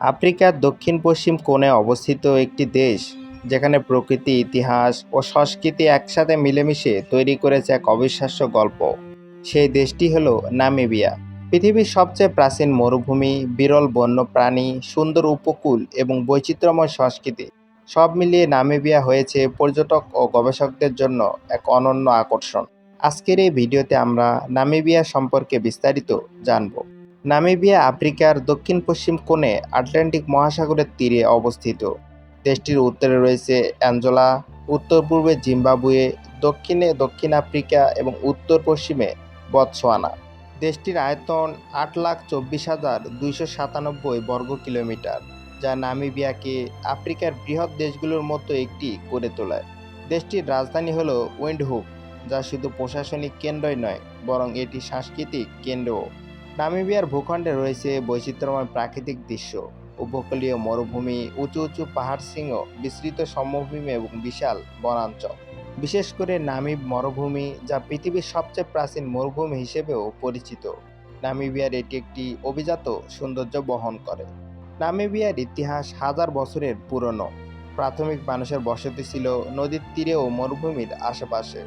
আফ্রিকার দক্ষিণ পশ্চিম কোণে অবস্থিত একটি দেশ, যেখানে প্রকৃতি, ইতিহাস ও সংস্কৃতি একসাথে মিলেমিশে তৈরি করেছে এক অবিশ্বাস্য গল্প। সেই দেশটি হল নামিবিয়া। পৃথিবীর সবচেয়ে প্রাচীন মরুভূমি, বিরল বন্যপ্রাণী, সুন্দর উপকূল এবং বৈচিত্র্যময় সংস্কৃতি, সব মিলিয়ে নামিবিয়া হয়েছে পর্যটক ও গবেষকদের জন্য এক অনন্য আকর্ষণ। আজকের এই ভিডিওতে আমরা নামিবিয়া সম্পর্কে বিস্তারিত জানব। নামিবিয়া, আফ্রিকার দক্ষিণ পশ্চিম কোণে আটলান্টিক মহাসাগরের তীরে অবস্থিত। দেশটির উত্তরে রয়েছে অ্যাঞ্জোলা উত্তর পূর্বে জিম্বাবুয়ে, দক্ষিণে দক্ষিণ আফ্রিকা এবং উত্তর পশ্চিমে বতসোয়ানা দেশটির আয়তন আট লাখ চব্বিশ হাজার দুইশো সাতানব্বই বর্গ কিলোমিটার, যা নামিবিয়াকে আফ্রিকার বৃহৎ দেশগুলোর মতো একটি করে তোলায়। দেশটির রাজধানী হল উইন্ডহুক যা শুধু প্রশাসনিক কেন্দ্রই নয়, বরং এটি সাংস্কৃতিক কেন্দ্রও। নামিবিয়ার ভূখণ্ডে রয়েছে বৈচিত্র্যময় প্রাকৃতিক দৃশ্য, উপকূলীয় মরুভূমি, উঁচু উঁচু পাহাড় সিংহ বিস্তৃত সমভূমি এবং বিশাল বনাঞ্চল। বিশেষ করে নামিব মরুভূমি, যা পৃথিবীর সবচেয়ে প্রাচীন মরুভূমি হিসেবেও পরিচিত। নামিবিয়ার এটি একটি অভিজাত সৌন্দর্য বহন করে। নামিবিয়ার ইতিহাস হাজার বছরের পুরনো। প্রাথমিক মানুষের বসতি ছিল নদীর তীরে ও মরুভূমির আশেপাশে।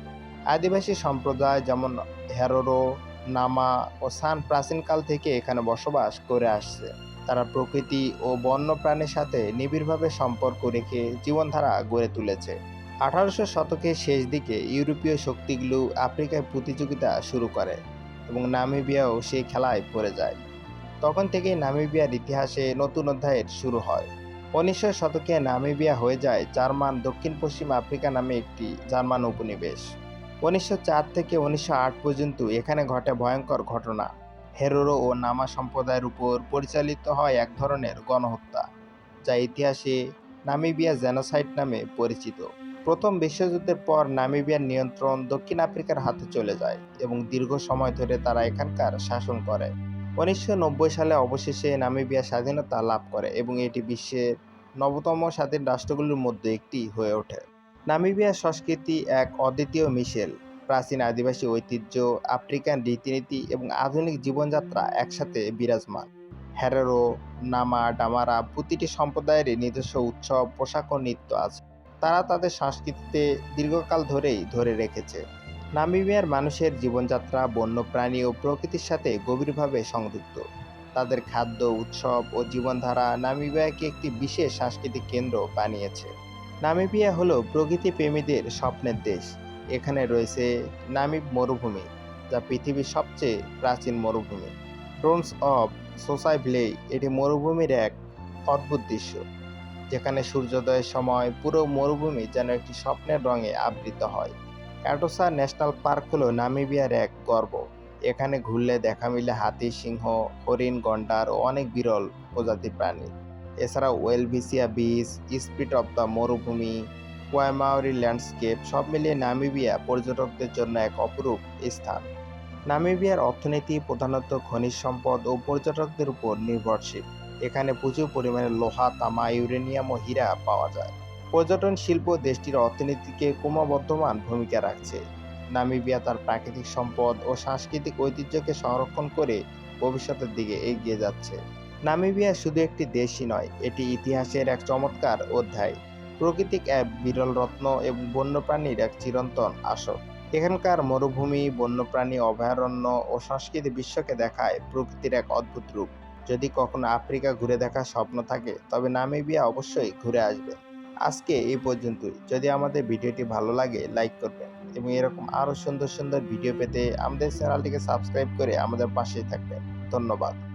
আদিবাসী সম্প্রদায় যেমন হেরোরো নামা ও সান প্রাচীনকাল থেকে এখানে বসবাস করে আসছে। তারা প্রকৃতি ও বন্যপ্রাণীর সাথে নিবিড়ভাবে সম্পর্ক রেখে জীবনধারা গড়ে তুলেছে। আঠারোশো শতকের শেষ দিকে ইউরোপীয় শক্তিগুলো আফ্রিকায় প্রতিযোগিতা শুরু করে এবং নামিবিয়াও সেই খেলায় পড়ে যায়। তখন থেকেই নামিবিয়ার ইতিহাসে নতুন অধ্যায়ের শুরু হয়। উনিশশো শতকে নামিবিয়া হয়ে যায় জার্মান দক্ষিণ পশ্চিম আফ্রিকা নামে একটি জার্মান উপনিবেশ। উনিশশো চার থেকে উনিশশো আট পর্যন্ত এখানে ঘটে ভয়ঙ্কর ঘটনা। হেরোরো ও নামা সম্প্রদায়ের উপর পরিচালিত হয় এক ধরনের গণহত্যা, যা ইতিহাসে নামিবিয়া জেনোসাইড নামে পরিচিত। প্রথম বিশ্বযুদ্ধের পর নামিবিয়ার নিয়ন্ত্রণ দক্ষিণ আফ্রিকার হাতে চলে যায় এবং দীর্ঘ সময় ধরে তারা এখানকার শাসন করে। উনিশশো নব্বই সালে অবশেষে নামিবিয়া স্বাধীনতা লাভ করে এবং এটি বিশ্বের নবতম স্বাধীন রাষ্ট্রগুলির মধ্যে একটি হয়ে ওঠে। নামিবিয়ার সংস্কৃতি এক অদ্বিতীয় মিশেল। প্রাচীন আদিবাসী ঐতিহ্য, আফ্রিকান রীতিনীতি এবং আধুনিক জীবনযাত্রা একসাথে বিরাজমান। হ্যারেরো, নামা, ডামারা প্রতিটি সম্প্রদায়ের নিজস্ব উৎসব, পোশাক ও নৃত্য আছে। তারা তাদের সংস্কৃতিতে দীর্ঘকাল ধরেই ধরে রেখেছে। নামিবিয়ার মানুষের জীবনযাত্রা বন্যপ্রাণী ও প্রকৃতির সাথে গভীরভাবে সংযুক্ত। তাদের খাদ্য, উৎসব ও জীবনধারা নামিবিয়াকে একটি বিশেষ সাংস্কৃতিক কেন্দ্র বানিয়েছে। নামিবিয়া হলো প্রকৃতি প্রেমীদের স্বপ্নের দেশ। এখানে রয়েছে নামিব মরুভূমি, যা পৃথিবীর সবচেয়ে প্রাচীন মরুভূমি। ড্রোনস অফ সোসাই ভিলেই এটি মরুভূমির এক অদ্ভুত দৃশ্য, যেখানে সূর্যোদয়ের সময় পুরো মরুভূমি যেন একটি স্বপ্নের রঙে আবৃত হয়। অ্যাটোসা ন্যাশনাল পার্ক হলো নামিবিয়ার এক গর্ব। এখানে ঘুরলে দেখা মিলে হাতি, সিংহ, হরিণ, গন্ডার ও অনেক বিরল প্রজাতির প্রাণী। এছাড়া Welwitschia beach, speed of the মরুভূমি কোয়ামাওরি ল্যান্ডস্কেপ, সব মিলিয়ে নামিবিয়া পর্যটকদের জন্য এক অপরূপ স্থান। নামিবিয়ার অর্থনীতি প্রধানত খনিজ সম্পদ ও পর্যটকদের উপর নির্ভরশীল। এখানে প্রচুর পরিমাণে লোহা, তামা, ইউরেনিয়াম ও হীরা পাওয়া যায়। পর্যটন শিল্প দেশটির অর্থনীতিকে ক্রমবর্ধমান ভূমিকা রাখছে। নামিবিয়া তার প্রাকৃতিক সম্পদ ও সাংস্কৃতিক ঐতিহ্যকে সংরক্ষণ করে ভবিষ্যতের দিকে এগিয়ে যাচ্ছে। নামিবিয়া শুধু একটি দেশই নয়, এটি ইতিহাসের এক চমৎকার অধ্যায়। প্রকৃতিক এক বিরল রত্ন এবং বন্যপ্রাণীর এক চিরন্তন আসর। এখানকার মরুভূমি, বন্যপ্রাণী অভয়ারণ্য ও সংস্কৃতি বিশ্বকে দেখায় প্রকৃতির এক অদ্ভুত রূপ। যদি কখনো আফ্রিকা ঘুরে দেখার স্বপ্ন থাকে, তবে নামিবিয়া অবশ্যই ঘুরে আসবে। আজকে এই পর্যন্তই। যদি আমাদের ভিডিওটি ভালো লাগে, লাইক করবেন এবং এরকম আরও সুন্দর সুন্দর ভিডিও পেতে আমাদের চ্যানেলটিকে সাবস্ক্রাইব করে আমাদের পাশেই থাকবেন। ধন্যবাদ।